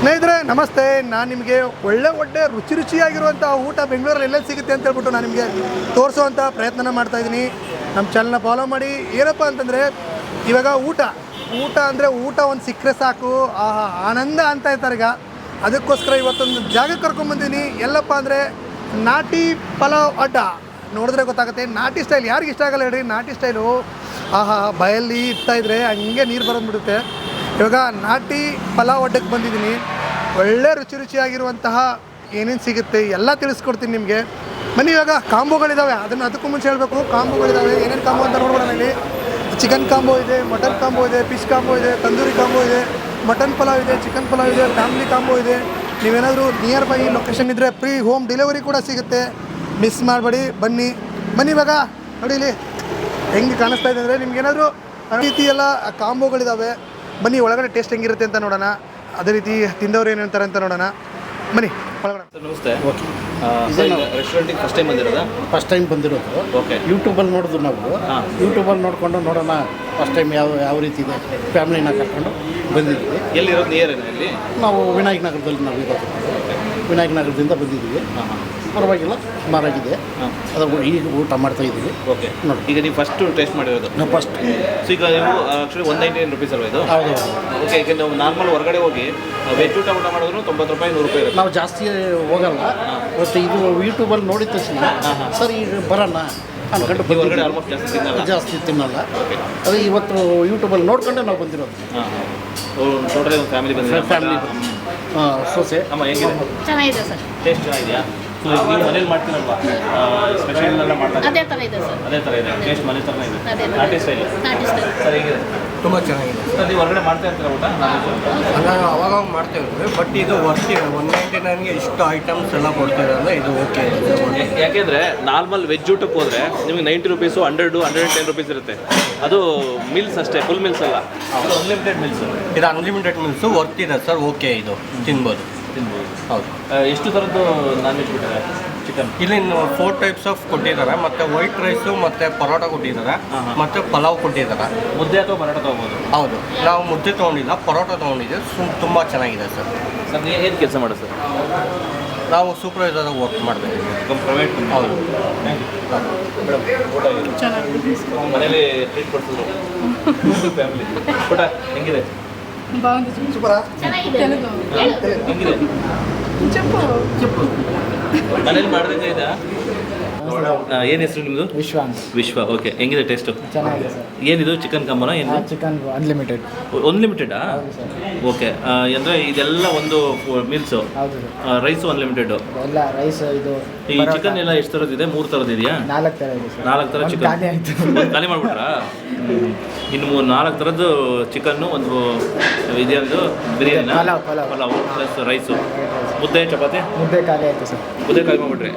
ಸ್ನೇಹಿತರೆ, ನಮಸ್ತೆ. ನಾನು ನಿಮಗೆ ಒಳ್ಳೆ ಒಳ್ಳೆ ರುಚಿ ರುಚಿಯಾಗಿರುವಂಥ ಊಟ ಬೆಂಗಳೂರಲ್ಲಿ ಎಲ್ಲೆಲ್ಲಿ ಸಿಗುತ್ತೆ ಅಂತ ಹೇಳ್ಬಿಟ್ಟು ನಾನು ನಿಮಗೆ ತೋರಿಸುವಂಥ ಪ್ರಯತ್ನ ಮಾಡ್ತಾ ಇದ್ದೀನಿ ನಮ್ಮ ಚಾನಲ್ನ ಫಾಲೋ ಮಾಡಿ. ಏನಪ್ಪ ಅಂತಂದರೆ, ಇವಾಗ ಊಟ ಊಟ ಅಂದರೆ ಊಟ ಒಂದು ಸಿಕ್ಕರೆ ಸಾಕು. ಆಹಾ, ಆನಂದ ಅಂತ ಇರ್ತಾರೆ ಈಗ. ಅದಕ್ಕೋಸ್ಕರ ಇವತ್ತೊಂದು ಜಾಗಕ್ಕೆ ಕರ್ಕೊಂಬಂದಿದ್ದೀನಿ ಎಲ್ಲಪ್ಪ ಅಂದರೆ, ನಾಟಿ ಪಲಾವ್ ಅಡ್ಡ. ನೋಡಿದ್ರೆ ಗೊತ್ತಾಗುತ್ತೆ, ನಾಟಿ ಸ್ಟೈಲ್ ಯಾರಿಗೆ ಇಷ್ಟ ಆಗಲ್ಲ ಹೇಳಿ ನಾಟಿ ಸ್ಟೈಲು ಆಹಾ, ಬಯಲ್ಲಿ ಇರ್ತಾ ಇದ್ರೆ ಹಂಗೆ ನೀರು ಬರೋದ್ಬಿಡುತ್ತೆ ಇವಾಗ ನಾಟಿ ಪಲಾವ್ ಅಡ್ಡಕ್ಕೆ ಬಂದಿದ್ದೀನಿ. ಒಳ್ಳೆ ರುಚಿ ರುಚಿಯಾಗಿರುವಂತಹ ಏನೇನು ಸಿಗುತ್ತೆ ಎಲ್ಲ ತಿಳಿಸ್ಕೊಡ್ತೀನಿ ನಿಮಗೆ. ಬನ್ನಿ ಇವಾಗ ಕಾಂಬೋಗಳಿದ್ದಾವೆ ಅದನ್ನು ಅದಕ್ಕೂ ಮುಂಚೆ ಹೇಳಬೇಕು. ಕಾಂಬೋಗಳಿದ್ದಾವೆ ಏನೇನು ಕಾಂಬೋ ಅಂತ ನೋಡ್ಬೋಣ ಇಲ್ಲಿ ಚಿಕನ್ ಕಾಂಬೋ ಇದೆ, ಮಟನ್ ಕಾಂಬೋ ಇದೆ, ಫಿಶ್ ಕಾಂಬೋ ಇದೆ, ತಂದೂರಿ ಕಾಂಬೋ ಇದೆ, ಮಟನ್ ಪಲಾವ್ ಇದೆ, ಚಿಕನ್ ಪಲಾವ್ ಇದೆ, ಫ್ಯಾಮಿಲಿ ಕಾಂಬೋ ಇದೆ. ನೀವೇನಾದರೂ ನಿಯರ್ ಬೈ ಲೊಕೇಶನ್ ಇದ್ದರೆ ಫ್ರೀ ಹೋಮ್ ಡೆಲಿವರಿ ಕೂಡ ಸಿಗುತ್ತೆ. ಮಿಸ್ ಮಾಡಬೇಡಿ. ಬನ್ನಿ. ಬನ್ನಿ ಇವಾಗ ನೋಡಿ ಇಲ್ಲಿ ಹೆಂಗೆ ಕಾಣಿಸ್ತಾ ಇದೆ ಅಂದರೆ ನಿಮ್ಗೇನಾದರೂ ರೀತಿ ಎಲ್ಲ ಕಾಂಬೋಗಳಿದ್ದಾವೆ ಬನ್ನಿ ಒಳಗಡೆ ಟೇಸ್ಟ್ ಹೆಂಗಿರುತ್ತೆ ಅಂತ ನೋಡೋಣ. ಅದೇ ರೀತಿ ತಿಂದವ್ರು ಏನು ಹೇಳ್ತಾರೆ ಅಂತ ನೋಡೋಣ. ಬನ್ನಿ ಒಳಗಡೆ. ಸರ್ ನಮಸ್ತೆ. ಸರ್ ರೆಸ್ಟೋರೆಂಟಿಗೆ ಫಸ್ಟ್ ಟೈಮ್ ಬಂದಿರೋದಾ? ಫಸ್ಟ್ ಟೈಮ್ ಬಂದಿರೋದು. ಓಕೆ. ಯೂಟ್ಯೂಬಲ್ಲಿ ನೋಡಿದ್ರು ನಾವು. ಯೂಟ್ಯೂಬಲ್ಲಿ ನೋಡಿಕೊಂಡು ನೋಡೋಣ ಫಸ್ಟ್ ಟೈಮ್ ಯಾವ ಯಾವ ರೀತಿ ಇದೆ. ಫ್ಯಾಮಿಲಿನ ಕರ್ಕೊಂಡು ಬಂದಿದ್ದೀವಿ. ಎಲ್ಲಿರೋದು ನಿಯರ್ ಇಲ್ಲಿ? ನಾವು ವಿನಾಯಕ ನಗರದಲ್ಲಿ ನಾವು ಇರೋದು. ವಿನಾಯಕ ನಗರದಿಂದ ಬಂದಿದ್ದೀವಿ. ಹಾಂ. ಪರವಾಗಿಲ್ಲ ಸುಮಾರಾಗಿದೆ ಹಾಂ. ಅದು ಈಗ ಊಟ ಮಾಡ್ತಾ ಇದ್ದೀವಿ. ಓಕೆ. ನೋಡಿ. ಈಗ ನೀವು ಫಸ್ಟ್ ಟೇಸ್ಟ್ ಮಾಡಿರೋದು? ನಾವು ಫಸ್ಟ್ ಸೊ ಈಗ ನೀವು actually one ninety nine rupees ಅಲ್ವಾ ಇದು? ಹೌದು ಓಕೆ ಈಗ ನಾವು ನಾರ್ಮಲ್ ಹೊರಗಡೆ ಹೋಗಿ ವೆಜ್ ಊಟ ಊಟ ಮಾಡಿದ್ರು ತೊಂಬತ್ತು ರೂಪಾಯಿ ನೂರು ರೂಪಾಯಿ ಇರುತ್ತೆ. ನಾವು ಜಾಸ್ತಿ ಹೋಗಲ್ಲ. ಮತ್ತು ಇದು ಯೂಟ್ಯೂಬಲ್ಲಿ ನೋಡಿದ ತಕ್ಷಣ ಸರ್ ಈಗ ಬರೋಣ ಅನ್ಕೊಂಡು ಹೊರಗಡೆ. ಆಲ್ಮೋಸ್ಟ್ ಜಾಸ್ತಿ ತಿನ್ನಲ್ಲ? ಜಾಸ್ತಿ ತಿನ್ನಲ್ಲ. ಅದೇ ಇವತ್ತು ಯೂಟ್ಯೂಬಲ್ಲಿ ನೋಡ್ಕೊಂಡೆ ನಾವು ಬಂದಿರೋದು. ಹಾಂ ಟೋಟಲಿ ಒಂದು ಫ್ಯಾಮಿಲಿ ಬಂದಿದೆ ಫ್ಯಾಮಿಲಿ ಸೊಸೆ. ಅಮ್ಮ ಹೇಗಿದೆ? ಚೆನ್ನಾಗಿದೆ ಸರ್. ಟೇಸ್ಟ್ ಚೆನ್ನಾಗಿದೆಯಾ? ಸೊ ಈಗ ನೀವು ಮನೇಲಿ ಮಾಡ್ತೀರಲ್ವಾ? ಸ್ಪೆಷಲ್ ಎಲ್ಲ ಮಾಡ್ತಾರೆ ಅದೇ ಥರ ಇದೆ ಸರ್. ಅದೇ ಥರ ಇದೆ. ಟೇಸ್ಟ್ ಮನೆ ಥರನೇ ಇದೆ. ನಾಟಿ ಸ್ಟೈಲ್ ನಾಟಿ ಸ್ಟೈಲ್ ಸರ್ ಹೇಗಿದೆ? ತುಂಬ ಚೆನ್ನಾಗಿದೆ. ಸರ್ ನೀವು ಹೊರಗಡೆ ಮಾಡ್ತಾ ಇರ್ತೀರ ಊಟ? ನಾನು ಅವಾಗ ಮಾಡ್ತೇವೆ ಬಟ್ ಇದು ವರ್ತಿದೆ ಒನ್ ನೈಂಟಿ ನೈನ್ಗೆ ಇಷ್ಟು ಐಟಮ್ಸ್ ಎಲ್ಲ ಕೊಡ್ತಿರಲ್ಲ ಇದು ಓಕೆ. ಯಾಕೆಂದರೆ ಯಾಕೆಂದ್ರೆ ನಾರ್ಮಲ್ ವೆಜ್ ಊಟಕ್ಕೆ ಹೋದ್ರೆ ನಿಮಗೆ ninety rupees hundred hundred and ten rupees ಇರುತ್ತೆ. ಅದು ಮಿಲ್ಸ್ ಅಷ್ಟೇ ಫುಲ್ ಮಿಲ್ಸ್ ಅಲ್ಲ. ಅದು ಅನ್ಲಿಮಿಟೆಡ್ ಮಿಲ್ಸ್ ಇದು ಅನ್ಲಿಮಿಟೆಡ್ ಮೀಲ್ಸು ವರ್ತಿದೆ ಸರ್ ಓಕೆ ಇದು ತಿನ್ಬೋದು. ತಿನ್ಬೋದು. ಹೌದು. ಎಷ್ಟು ಥರದ್ದು ನಾನ್ ವೆಜ್ ಬಿಟ್ಟಿದ್ದಾರೆ ಚಿಕನ್ ಇಲ್ಲಿ ಫೋರ್ ಟೈಪ್ಸ್ ಆಫ್ ಕೊಟ್ಟಿದ್ದಾರೆ. ಮತ್ತೆ ವೈಟ್ ರೈಸು ಮತ್ತೆ ಪರೋಟ ಕೊಟ್ಟಿದ್ದಾರೆ. ಮತ್ತು ಪಲಾವ್ ಕೊಟ್ಟಿದ್ದಾರೆ. ಮುದ್ದೆ ಅಥವಾ ಪರೋಟ ತೊಗೋಬೋದು? ಹೌದು. ನಾವು ಮುದ್ದೆ ತೊಗೊಂಡಿಲ್ಲ ಪರೋಟ ತೊಗೊಂಡಿದ್ದೆ ಸುಮ್ ತುಂಬ ಚೆನ್ನಾಗಿದೆ ಸರ್. ಸರ್ ನೀವು ಏನು ಕೆಲಸ ಮಾಡೋದು ಸರ್? ನಾವು ಸೂಪರ್ವೈಸರ್ ವರ್ಕ್ ಮಾಡಬೇಕು. ಪ್ರೈವೇಟ್ ಹೌದು. ಮೇಡಮ್? ಮನೇಲಿ ಟ್ರೀಟ್ ಕೊಡ್ತಿದ್ರು ಫ್ಯಾಮಿಲಿ ಊಟ ಹೆಂಗಿದೆ? ಸೂಪರಾ ಚೆನ್ನಾಗಿದೆ ಹೆಂಗಿದೆ ಮನೇಲಿ ಮಾಡಿದಂಗೆ ಇದೆ ಏನು ಹೆಸರು ನಿಮ್ಮದು ವಿಶ್ವ ವಿಶ್ವ ಓಕೆ ಹೆಂಗಿದೆ ಟೇಸ್ಟು ಚೆನ್ನಾಗಿದೆ ಸರ್ ಏನಿದು? ಚಿಕನ್ ಕಂಬನ ಏನು ಚಿಕನ್ ಅನ್ಲಿಮಿಟೆಡ್ ಅನ್ಲಿಮಿಟೆಡಾ ಓಕೆ ಅಂದರೆ ಇದೆಲ್ಲ ಒಂದು ಮೀಲ್ಸು ಹೌದು ಸರ್ ರೈಸು ಅನ್ಲಿಮಿಟೆಡ್ ಎಲ್ಲ ರೈಸ್ ಇದು ಈ ಚಿಕನ್ ಎಲ್ಲ ಎಷ್ಟು ಥರದ್ದು ಇದೆ? ಮೂರು ಥರದ್ದು ಇದೆಯಾ? ನಾಲ್ಕು ಥರ ಇದೆ ಸರ್ ನಾಲ್ಕು ಥರ ಚಿಕನ್ ಖಾಲಿ ಆಯ್ತು. ಖಾಲಿ ಮಾಡಿಬಿಟ್ರಾ? ಇನ್ನು ಮೂರು ನಾಲ್ಕು ಥರದ್ದು ಚಿಕನ್ನು ಒಂದು ಇದೇನು ಬಿರಿಯಾನಿ ಪಲಾವ್, ಪಲಾವ್. ಪಲಾವ್ ಪ್ಲಸ್ ರೈಸು ಮುದ್ದೆ ಚಪಾತಿ? ಮುದ್ದೆ ಖಾಲಿ ಆಯ್ತು ಸರ್. ಮುದ್ದೆ ಖಾಲಿ ಮಾಡ್ಬಿಟ್ರಿ.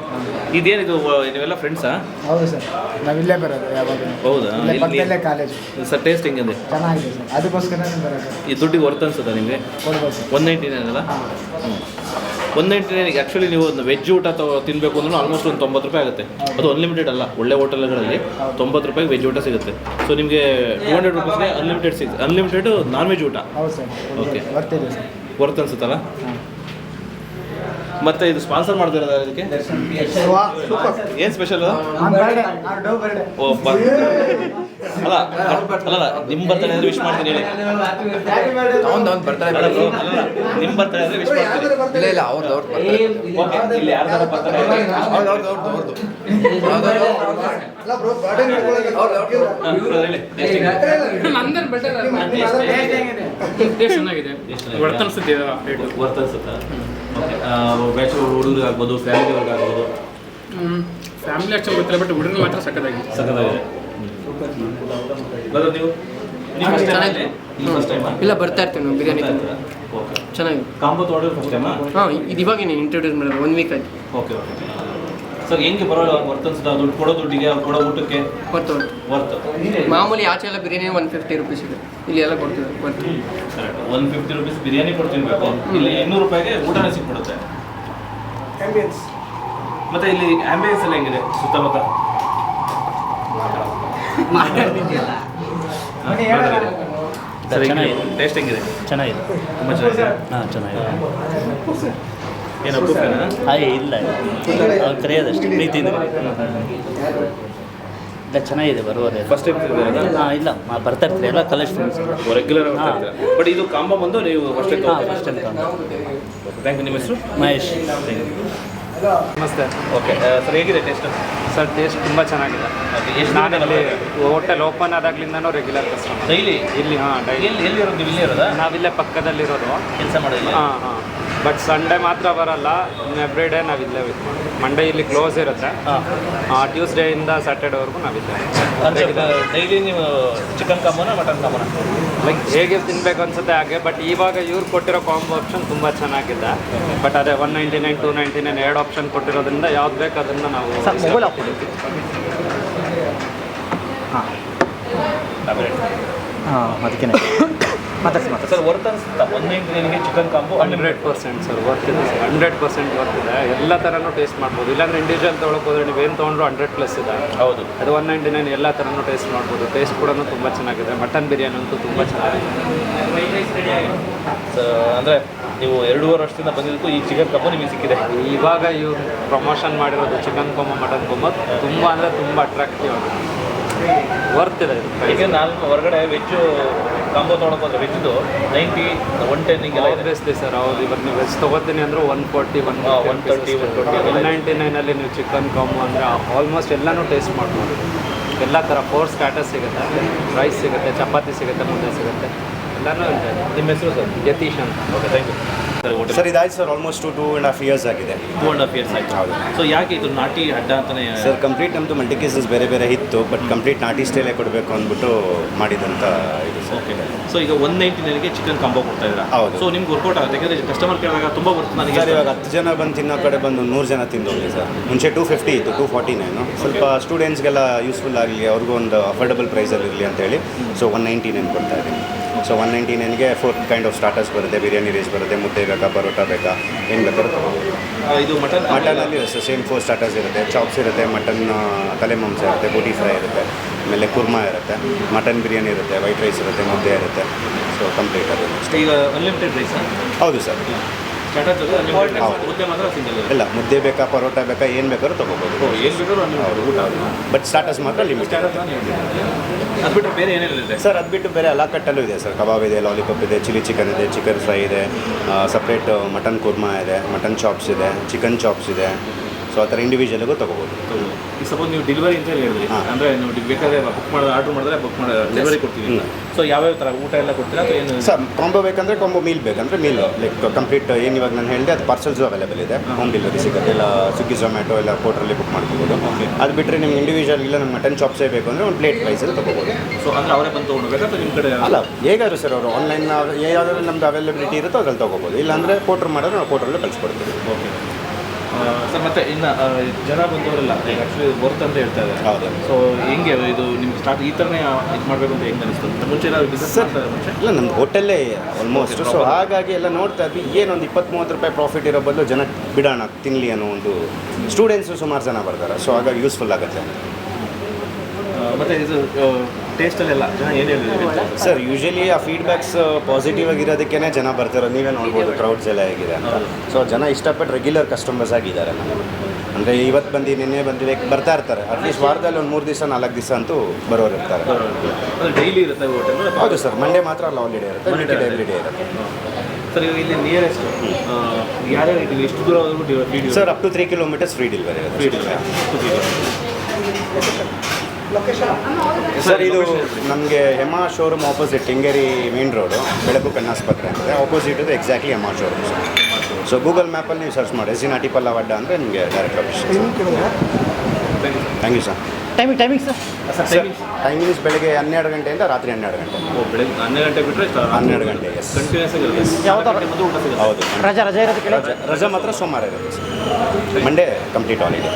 ಇದೇನಿದು ನೀವೆಲ್ಲ ಫ್ರೆಂಡ್ಸಾ ಹೌದು ಸರ್. ನಾವು ಇಲ್ಲೇ ಬರೋದು ಯಾವಾಗ ಹೌದಾ? ಇಲ್ಲೇ ಪಕ್ಕದಲ್ಲೇ ಕಾಲೇಜ್ ಸರ್ ಟೇಸ್ಟ್ ಇದೆ ಚೆನ್ನಾಗಿದೆ ಸರ್. ಅದಕ್ಕೋಸ್ಕರ ಬರೋದು ಈ ದುಡ್ಡಿಗೆ ವರ್ತ್ ಅನ್ಸುತ್ತಾ ನಿಮಗೆ? ಕೊಡ್ಬೋದು ಸರ್. ಒನ್ ನೈಂಟಿ ನೈನ್ ಅಲ್ಲ ಒನ್ ನೈಂಟಿ ನೈನ್ ಆ್ಯಕ್ಚುಲಿ ನೀವು ಒಂದು ವೆಜ್ ಊಟ ತಗೋ ತಿನ್ನಬೇಕು ಅಂದ್ರೂ ಆಲ್ಮೋಸ್ಟ್ ಒಂದು ತೊಂಬತ್ತು ರೂಪಾಯಿ ಆಗುತ್ತೆ. ಅದು ಅನ್ಲಿಮಿಟೆಡ್ ಅಲ್ಲ. ಒಳ್ಳೆ ಹೋಟೆಲ್ಗಳಲ್ಲಿ ತೊಂಬತ್ತು ರೂಪಾಯಿಗೆ ವೆಜ್ ಊಟ ಸಿಗುತ್ತೆ. ಸೊ ನಿಮಗೆ ಟೂ ಹಂಡ್ರೆಡ್ ರುಪೀಸ್ಗೆ ಅನ್ಲಿಮಿಟೆಡ್ ಸಿಗುತ್ತೆ ಅನ್ಲಿಮಿಟೆಡ್ ನಾನ್ ವೆಜ್ ಊಟ. ಸರ್. ವರ್ತ್ ಅನ್ಸುತ್ತಲ್ಲ? ಮತ್ತೆ ಇದು ಸ್ಪಾನ್ಸರ್ ಮಾಡ್ತಿರೋದ ಇದಕ್ಕೆ? ಏನ್ ಸ್ಪೆಷಲ್ ಓ ಅಲ್ಲ ಅಲ್ಲ ನಿಮ್ಮ ಬರ್ತಡೇ ಅಂದ್ರೆ ವಿಶ್ ಮಾಡ್ತೀನಿ ಹೇಳಿ. ಅಲ್ಲ bro, ಅಲ್ಲ ನಿಮ್ಮ ಬರ್ತಡೇ ಅಂದ್ರೆ ವಿಶ್ ಮಾಡ್ತೀನಿ. ಇಲ್ಲ ಇಲ್ಲ ಅವ್ರದ್ದು ಅವ್ರದ್ದು ಓಕೆ ಇಲ್ಲಿ ಯಾರ್ದಾರ ಬರ್ತಾರೆ? ಅವ್ರದ್ದು ಅವ್ರದ್ದು ಅವ್ರದ್ದು ಹೇಳಿ. Taste ಹೆಂಗಿದೆ? ಟೇಸ್ಟ್ ಚೆನ್ನಾಗಿದೆ. ವರ್ತ್ ಅನ್ಸುತ್ತೆ ರೇಟು ವರ್ತ್ ಅನ್ಸುತ್ತಾ ಓಕೆ ಬ್ಯಾಚ್ ಹುಡುಗರಿಗೆ ಆಗ್ಬೋದು ಫ್ಯಾಮಿಲಿ ಅವ್ರಿಗೆ ಆಗ್ಬೋದು ಫ್ಯಾಮಿಲಿ ಅಷ್ಟು ಗೊತ್ತಿಲ್ಲ ಬಟ್ ಹುಡುಗರು ಮಾತ್ರ ಸಕ್ಕತ್ತಾಗಿದೆ ನೀವು? ನೀವು ಟೈಮಾ ಇಲ್ಲ ಬರ್ತಾ ಇರ್ತೀವಿ ನಾವು ಬಿರಿಯಾನಿ ತಿಂದು. ಓಕೆ ಚೆನ್ನಾಗಿದೆ. ಕಾಂಬೋ ತೊಗೊಂಡ್ರೆ ಫಸ್ಟ್ ಟೈಮಾ ಹಾಂ ಇದು ಇವಾಗ ನೀನು ಇಂಟ್ರೊಡ್ಯೂಸ್ ಮಾಡೋದು ಒನ್ ವೀಕ್ ಆಯ್ತು. ಓಕೆ ಓಕೆ ಸರ್ ಹೆಂಗೆ ಬರೋಲ್ಲ? ವರ್ತ್ ಅನ್ಸುತ್ತೆ ದುಡ್ಡು ಕೊಡೋ ದುಡ್ಡಿಗೆ ಅವ್ರು ಕೊಡೋ ಊಟಕ್ಕೆ? ಬರ್ತು ವರ್ತ್ ಮಾಮೂಲಿ ಆಚೆ ಎಲ್ಲ ಬಿರಿಯಾನಿ ಒನ್ ಫಿಫ್ಟಿ ರುಪೀಸ್ ಇದೆ. ಇಲ್ಲಿ ಎಲ್ಲ ಕೊಡ್ತೀವಿ ಬರ್ತು correct one fifty rupees biryani ಕೊಡ್ತಿರ್ಬೇಕು ಇಲ್ಲಿ ಇನ್ನೂರು ರೂಪಾಯಿಗೆ ಊಟನೇ ಸಿಕ್ಬಿಡುತ್ತೆ. ಮತ್ತೆ ಇಲ್ಲಿ ಆಂಬಿಯನ್ಸ್ ಎಲ್ಲ ಹೆಂಗಿದೆ ಸುತ್ತಮುತ್ತ. ಸರ್ ಚೆನ್ನಾಗಿದೆ. ಟೇಸ್ಟ್ ಹೆಂಗಿದೆ? ಚೆನ್ನಾಗಿದೆ. ತುಂಬ ಚೆನ್ನಾಗಿದೆ. ಹಾಂ ಚೆನ್ನಾಗಿದೆ. ಏನು ಹಾಗೆ ಇಲ್ಲ ಅವ್ರು ಕರೆಯೋದಷ್ಟೇ. ಪ್ರೀತಿಯಿಂದ ಇಲ್ಲ ಚೆನ್ನಾಗಿದೆ ಬರುವರೆ ಫಸ್ಟ್ ಟೈಮ್ ಹಾಂ ಇಲ್ಲ. ಬರ್ತಾ ಇರ್ತೀರಿ. ಎಲ್ಲ ಕಾಲೇಜ್ ಫ್ರೆಂಡ್ಸ್ ರೆಗ್ಯುಲರ್ ಹಾಂ. ಬಟ್ ಇದು ಕಾಂಬೋ ಬಂದು ನೀವು ಫಸ್ಟ್ ಟೈಮ್ ಹಾಂ ಫಸ್ಟ್ ಟೈಮ್ ಥ್ಯಾಂಕ್ ಯು ನಿಮ್ಮ ಹೆಸರು? ಮಹೇಶ್. ನಮಸ್ತೆ. ಓಕೆ ಸರ್ ಹೇಗಿದೆ ಟೇಸ್ಟ್ ಸರ್ ಟೇಸ್ಟ್ ತುಂಬ ಚೆನ್ನಾಗಿದೆ. ಎಷ್ಟು ನಾನಲ್ಲಿ ಹೋಟೆಲ್ ಓಪನ್ ಆದಾಗ್ಲಿಂದನೂ ರೆಗ್ಯುಲರ್ ಕಸ್ಟಮರ್ ಡೈಲಿ ಇಲ್ಲಿ ಹಾಂ ಡೈಲಿ ಎಲ್ಲಿ ಇರೋದು? ಇಲ್ಲಿ ಇಲ್ಲೇ ಇರೋದಾ? ನಾವಿಲ್ಲೇ ಪಕ್ಕದಲ್ಲಿರೋದು. ಕೆಲಸ ಮಾಡೋದು ಹಾಂ ಹಾಂ. ಬಟ್ ಸಂಡೇ ಮಾತ್ರ ಬರಲ್ಲ. ಎವ್ರಿ ಡೇ ನಾವಿಲ್ಲೇ ವಿತ್ ಮಂಡೇ ಇಲ್ಲಿ ಕ್ಲೋಸ್ ಇರುತ್ತೆ. ಹಾಂ. ಟ್ಯೂಸ್ಡೇಯಿಂದ ಸ್ಯಾಟರ್ಡೇವರೆಗೂ ನಾವಿದ್ದೇವೆ ಅಂದರೆ ಡೈಲಿ ನೀವು ಚಿಕನ್ ಕಾಂಬೋನ ಮಟನ್ ಕಾಂಬೋನ ಲೈಕ್ ಹೇಗೆ ತಿನ್ಬೇಕು ಅನ್ಸುತ್ತೆ ಹಾಗೆ ಬಟ್ ಇವಾಗ ಇವ್ರು ಕೊಟ್ಟಿರೋ ಕಾಂಬೋ ಆಪ್ಷನ್ ತುಂಬ ಚೆನ್ನಾಗಿದೆ. ಬಟ್ ಅದೇ one ninety nine two ninety nine ಎರಡು ಆಪ್ಷನ್ ಕೊಟ್ಟಿರೋದ್ರಿಂದ ಯಾವ್ದು ಬೇಕು ಅದನ್ನು ನಾವು ಹಾಂ. ಅದಕ್ಕೆ ಮಾತಾಡ್ಸಿ ಮಾತಾಡ್ಸಿ. ಸರ್ ವರ್ತ್ ಅನ್ಸುತ್ತಾ? ಒಂದೇ ನಿಮಗೆ chicken combo hundred percent sir ವರ್ತಿದೆ sir hundred percent ವರ್ತಿದೆ ಎಲ್ಲ ಥರನೂ ಟೇಸ್ಟ್ ಮಾಡ್ಬೋದು. ಇಲ್ಲಾಂದ್ರೆ ಇಂಡಿವಿಜುವಲ್ ತೊಗೊಳಕ್ಕೆ ಹೋದ್ರೆ ಏನು ತೊಗೊಂಡ್ರು ಹಂಡ್ರೆಡ್ ಪ್ಲಸ್ ಇದೆ. ಹೌದು. ಅದು ಒನ್ ನೈಂಟಿ ನೈನ್ ಎಲ್ಲ ಥರನೂ ಟೇಸ್ಟ್ ಮಾಡ್ಬೋದು. ಟೇಸ್ಟ್ ಕೂಡ ತುಂಬ ಚೆನ್ನಾಗಿದೆ. ಮಟನ್ ಬಿರಿಯಾನಿ ಅಂತೂ ತುಂಬ ಚೆನ್ನಾಗಿದೆ. ಸೊ ಅಂದರೆ ನೀವು ಎರಡೂವರೆ ವರ್ಷದಿಂದ ಬಂದಿದ್ದಕ್ಕೂ ಈ ಚಿಕನ್ ಕಾಂಬೋ ನಿಮಗೆ ಸಿಕ್ಕಿದೆ. ಇವಾಗ ಇವ್ರು ಪ್ರಮೋಷನ್ ಮಾಡಿರೋದು ಚಿಕನ್ ಕೊಮ್ಮ ಮಟನ್ ಕೊಮ್ಮ ತುಂಬ ಅಂದರೆ ತುಂಬ ಅಟ್ರಾಕ್ಟಿವ್ ವರ್ತ್ ಇದೆ ಇದು. ಈಗ ನಾನು ಹೊರಗಡೆ ವೆಜ್ಜು ಕಾಂಬೋ ತೊಗೊಳಕ್ಕೆ ಹೋದ್ರೆ ವೆಜ್ದು ನೈಂಟಿ ಒನ್ ಟೆನ್ ಹಿಂಗೆಲ್ಲ ಇದೆ. ಸರ್ ಹೌದು ಇವಾಗ ನೀವು ವೆಜ್ ತೊಗೋತೀನಿ ಅಂದರೆ one forty one one thirty one forty one ninety ನೈನಲ್ಲಿ ನೀವು ಚಿಕನ್ ಕಾಂಬೋ ಅಂದರೆ ಆಲ್ಮೋಸ್ಟ್ ಎಲ್ಲನೂ ಟೇಸ್ಟ್ ಮಾಡ್ಬೋದು. ಎಲ್ಲ ಥರ ಫೋರ್ ಸ್ಟಾರ್ಟರ್ಸ್ ಸಿಗುತ್ತೆ. ರೈಸ್ ಸಿಗುತ್ತೆ ಚಪಾತಿ ಸಿಗುತ್ತೆ ಮುದ್ದೆ ಸಿಗುತ್ತೆ. ಎಲ್ಲನೂ ಇದೆ ನಿಮ್ಮ ಹೆಸರು ಸರ್ ಯತೀಶ್ ಅಂತ. Okay thank you sir hotel sir ಇದಾಯ್ತು sir almost two and half years ಆಗಿದೆ. ಟೂ ಆ್ಯಂಡ್ ಹಾಫ್ ಇಯರ್ಸ್ ಆಯಿತು. ಹೌದು. ಸೊ ಯಾಕೆ ಇದು ನಾಟಿ ಅಡ್ಡ ಅಂತಲೇ ಸರ್ ಕಂಪ್ಲೀಟ್ ನಮ್ಮದು ಮಲ್ಟಿ ಕೇಸಸ್ ಬೇರೆ ಬೇರೆ ಇತ್ತು ಬಟ್ ಕಂಪ್ಲೀಟ್ ನಾಟಿ ಸ್ಟೈಲೇ ಕೊಡಬೇಕು ಅಂದ್ಬಿಟ್ಟು ಮಾಡಿದಂಥ ಇದು ಸರ್. ಓಕೆ ಸೊ ಈಗ ಒನ್ ನೈಂಟಿ ನೈನ್ಗೆ ಚಿಕನ್ ಕಾಂಬೋ ಕೊಡ್ತಾ ಇದ್ದೀರಾ? ಹೌದು. ಸೊ ನಿಮ್ಗೆ ವರ್ಕೌಟ್ ಆಗುತ್ತೆ ಯಾಕಂದರೆ ಕಸ್ಟಮರ್ ಕೇಳಿದಾಗ ತುಂಬ ಬರ್ತು ನನಗೆ ಸರ್ ಇವಾಗ ಹತ್ತು ಜನ ಬಂದು ತಿನ್ನೋ ಕಡೆ ಬಂದು ನೂರು ಜನ ತಿಂದೋಗಿ ಸರ್. ಮುಂಚೆ ಟೂ ಫಿಫ್ಟಿ ಇತ್ತು ಟೂ ಫಾರ್ಟಿ ನೈನು ಸ್ವಲ್ಪ ಸ್ಟೂಡೆಂಟ್ಸ್ಗೆಲ್ಲ ಯೂಸ್ಫುಲ್ ಆಗಲಿ ಅವ್ರಿಗೂ ಒಂದು ಅಫೋರ್ಡಬಲ್ ಪ್ರೈಸಲ್ಲಿ ಇರಲಿ ಅಂತೇಳಿ ಸೊ ಒನ್ ನೈಂಟಿ ನೈನ್ ಕೊಡ್ತಾ ಇದ್ದೀನಿ. ಸೊ ಒನ್ ನೈಂಟಿ ನೈನ್ಗೆ ಫೋರ್ ಕೈಂಡ್ ಆಫ್ ಸ್ಟಾರ್ಟರ್ಸ್ ಬರುತ್ತೆ. ಬಿರಿಯಾನಿ ರೈಸ್ ಬರುತ್ತೆ ಮುದ್ದೆ ಬೇಕಾ ಪರೋಟ ಬೇಕಾ ಏನು ಆ, ಇದು ಮಟನ್ ಮಟನಲ್ಲಿ ಸೇಮ್ ಫೋರ್ ಸ್ಟಾರ್ಟರ್ಸ್ ಇರುತ್ತೆ. ಚಾಪ್ಸ್ ಇರುತ್ತೆ ಮಟನ್ ತಲೆ ಮಾಂಸ ಇರುತ್ತೆ ಬೂಟಿ ಫ್ರೈ ಇರುತ್ತೆ ಆಮೇಲೆ ಕುರ್ಮಾ ಇರುತ್ತೆ ಮಟನ್ ಬಿರಿಯಾನಿ ಇರುತ್ತೆ ವೈಟ್ ರೈಸ್ ಇರುತ್ತೆ ಮುದ್ದೆ ಇರುತ್ತೆ ಸೊ ಕಂಪ್ಲೀಟ್ ಅದು ಈಗ ಅನ್ಲಿಮಿಟೆಡ್ ರೈಸ್ ಹೌದು ಸರ್ ಇಲ್ಲ ಮುದ್ದೆ ಬೇಕಾ ಪರೋಟ ಬೇಕಾ ಏನು ಬೇಕಾದ್ರೂ ತೊಗೋಬೋದು. ಬಟ್ ಸ್ಟಾರ್ಟಸ್ ಮಾತ್ರ ಲಿಮಿಟ್ ಅದು ಬಿಟ್ಟರೆ ಬೇರೆ ಏನೇನಿದೆ ಸರ್ ಅದು ಬಿಟ್ಟು ಬೇರೆ ಎಲ್ಲ ಕಟ್ಟಲ್ಲೂ ಇದೆ ಸರ್ ಕಬಾಬ್ ಇದೆ ಲಾಲಿಪಾಪ್ ಇದೆ ಚಿಲ್ಲಿ ಚಿಕನ್ ಇದೆ ಚಿಕನ್ ಫ್ರೈ ಇದೆ ಸಪ್ರೇಟ್ ಮಟನ್ ಕುರ್ಮಾ ಇದೆ ಮಟನ್ ಚಾಪ್ಸ್ ಇದೆ ಚಿಕನ್ ಚಾಪ್ಸ್ ಇದೆ. ಸೊ ಆ ಥರ ಇಂಡಿವಿಜುವಲ್ಗೂ ತೊಗೋಬೋದು. ಈಗ ಸಪೋಸ್ ನೀವು ಡೆಲಿವರಿ ಅಂತ ಹೇಳಿ ಹೇಳಿದ್ರಿ. ಹಾ. ಅಂದರೆ ನೀವು ಡಿ- ಬೇಕಾದ್ರೆ ಬುಕ್ ಮಾಡಿದ್ರೆ ಆರ್ಡರ್ ಮಾಡಿದ್ರೆ ಬುಕ್ ಮಾಡಿ ಡೆಲಿವರಿ ಕೊಡ್ತೀವಿ ಅಂತ. ಸೊ ಯಾವ್ಯಾವ ಥರ ಊಟ ಎಲ್ಲ ಕೊಡ್ತೀರಾ ಅಥವಾ ಏನು? ಸರ್ ಕಾಂಬೋ ಬೇಕಂದರೆ ಕಾಂಬೋ ಮೀಲ್ ಬೇಕಂದರೆ ಮೀಲ್ ಲೈಕ್ ಕಂಪ್ಲೀಟ್ ಏನು ಇವಾಗ ನಾನು ಹೇಳಿದೆ ಅದು ಪಾರ್ಸಲ್ಸು ಅವೈಲೇಬಲ್ ಇದೆ. ಹೋಮ್ ಡೆಲಿವರಿ ಸಿಗುತ್ತೆ. ಇಲ್ಲ ಸ್ವಿಗ್ಗಿ ಝೊಮ್ಯಾಟೊ ಇಲ್ಲ ಪೋಟ್ರಲ್ಲಿ ಬುಕ್ ಮಾಡ್ಕೋಬೋದು. ಅದು ಬಿಟ್ಟರೆ ನಿಮ್ಗೆ ಇಂಡಿವಿಜುವಲ್ ಇಲ್ಲ ನಮ್ಮ ಮಟನ್ ಚಾಪ್ಸೇ ಬೇಕು ಅಂದರೆ ಒಂದು ಪ್ಲೇಟ್ ಪ್ರೈಸಲ್ಲಿ ತೊಗೋಬೋದು. ಸೊ ಅಂದರೆ ಅವರೇ ಬಂದು ತೊಗೊಂಡ್ಬೇಕಾ ಅಥವಾ ನಿಮ್ಮ ಕಡೆ ಅಲ್ಲ ಹೇಗಾದ್ರು ಸರ್ ಅವರು ಆನ್ಲೈನ್ ಯಾವ್ದಾದ್ರು ನಮ್ದು ಅವೈಲಬಿಲಿಟಿ ಇರುತ್ತೋ ಅದ್ರಲ್ಲಿ ತೊಗೋಬೋದು. ಇಲ್ಲಾಂದರೆ ಪೋಟ್ರ್ ಮಾಡಿದ್ರೆ ನಾವು ಪೋಟ್ರಲ್ಲೇ ಕಳಿಸ್ಕೊಡ್ತೀವಿ. ಓಕೆ ಸರ್ ಮತ್ತೆ ಇನ್ನು ಜನ ಬಂದವರೆಲ್ಲ ಆ್ಯಕ್ಚುಲಿ ವರ್ತ್ ಅಂತ ಹೇಳ್ತಾ ಇದ್ದಾರೆ. ಹೌದು. ಸೊ ಹೆಂಗೆ ಇದು ನಿಮ್ಗೆ ಸ್ಟಾರ್ಟ್ ಈ ಥರನೇ ಇದು ಮಾಡಬೇಕು ಅಂತ ಹೆಂಗೆ ಅನಿಸ್ತು? ಮುಂಚೆ ಏನಾದ್ರು ಬಿಸ್ನೆಸ್ ಮಾಡ್ತಾರೆ ಮುಂಚೆ? ಇಲ್ಲ ನಮ್ದು ಹೋಟೆಲ್ಲೇ ಆಲ್ಮೋಸ್ಟ್ ಸೊ ಹಾಗಾಗಿ ಎಲ್ಲ ನೋಡ್ತಾ ಇದ್ವಿ ಏನೊಂದು ಇಪ್ಪತ್ತು ಮೂವತ್ತು ರೂಪಾಯಿ ಪ್ರಾಫಿಟ್ ಇರೋ ಬದಲು ಜನ ಬಿಡೋಣ ತಿನ್ನಲಿ ಅನ್ನೋ ಒಂದು ಸ್ಟೂಡೆಂಟ್ಸು ಸುಮಾರು ಜನ ಬರ್ತಾರೆ. ಸೊ ಹಾಗಾಗಿ ಯೂಸ್ಫುಲ್ ಆಗುತ್ತೆ ಮತ್ತೆ ಇದು ಟೇಸ್ಟಲ್ಲೆಲ್ಲ ಜನ ಏನು ಹೇಳಿದ್ರು ಸರ್ ಯೂಶಲಿ ಆ ಫೀಡ್ಬ್ಯಾಕ್ಸ್ ಪಾಸಿಟಿವ್ ಆಗಿರೋದಕ್ಕೇ ಜನ ಬರ್ತಿರೋ ನೀವೇ ನೋಡ್ಬೋದು ಕ್ರೌಡ್ಸ್ ಎಲ್ಲ ಹೇಗಿದೆ ಅಂತ. ಸೊ ಜನ ಇಷ್ಟಪಟ್ಟು ರೆಗ್ಯುಲರ್ ಕಸ್ಟಮರ್ಸ್ ಆಗಿದ್ದಾರೆ ಅಂದರೆ ಇವತ್ತು ಬಂದು ನಿನ್ನೆ ಬಂದು ಬರ್ತಾ ಇರ್ತಾರೆ. ಅಟ್ಲೀಸ್ಟ್ ವಾರದಲ್ಲಿ ಒಂದು ಮೂರು ದಿವಸ ನಾಲ್ಕು ದಿವಸ ಅಂತೂ ಬರೋರು ಇರ್ತಾರೆ. ಡೈಲಿ ಇರುತ್ತೆ ಹೋಟೆಲ್ ಹೌದು ಸರ್ ಮಂಡೇ ಮಾತ್ರ ಅಲ್ಲ ಹಾಲಿಡೇ ಇರುತ್ತೆ. ಡೇ ಇರುತ್ತೆ. ಸರ್ ಇಲ್ಲಿ ನಿಯರೆಸ್ಟ್ ಯಾರ್ಯಾರು ಎಷ್ಟು ದೂರ sir up to three kilometers free delivery free ಇರುತ್ತೆ ಸರ್ ಇದು ನಮಗೆ ಹೆಮಾ ಶೋರೂಮ್ ಆಪೋಸಿಟ್ ಹಿಂಗೇರಿ ಮೇನ್ ರೋಡು ಬೆಳಗು ಕಣ್ಣಾಸ್ಪತ್ರೆ ಅಂದರೆ ಆಪೋಸಿಟ್ ಇದು exactly Hema showroom so Google ಮ್ಯಾಪಲ್ಲಿ ನೀವು ಸರ್ಚ್ ಮಾಡಿ ಎಸಿನಾಟಿ ಪಲ್ಲವಡ್ಡ ಅಂದರೆ ನಿಮಗೆ direct office thank you sir timing timing sir sir timings ಬೆಳಗ್ಗೆ ಹನ್ನೆರಡು ಗಂಟೆಯಿಂದ ರಾತ್ರಿ ಹನ್ನೆರಡು ಗಂಟೆ. ಓ ಬೆಳಗ್ಗೆ ಹನ್ನೆರಡು ಗಂಟೆ ಬಿಟ್ಟರೆ ಹನ್ನೆರಡು ಗಂಟೆ ಎಸ್ ಕಂಟಿನ್ಯೂಸ್ ಹೌದು. ರಜಾ ರಜಾ ಇರೋದಕ್ಕೆ ರಜಾ ರಜೆ ಮಾತ್ರ ಸೋಮವಾರ ಇರುತ್ತೆ ಸರ್ ಮಂಡೇ ಕಂಪ್ಲೀಟ್ ಹಾಲಿಡೇ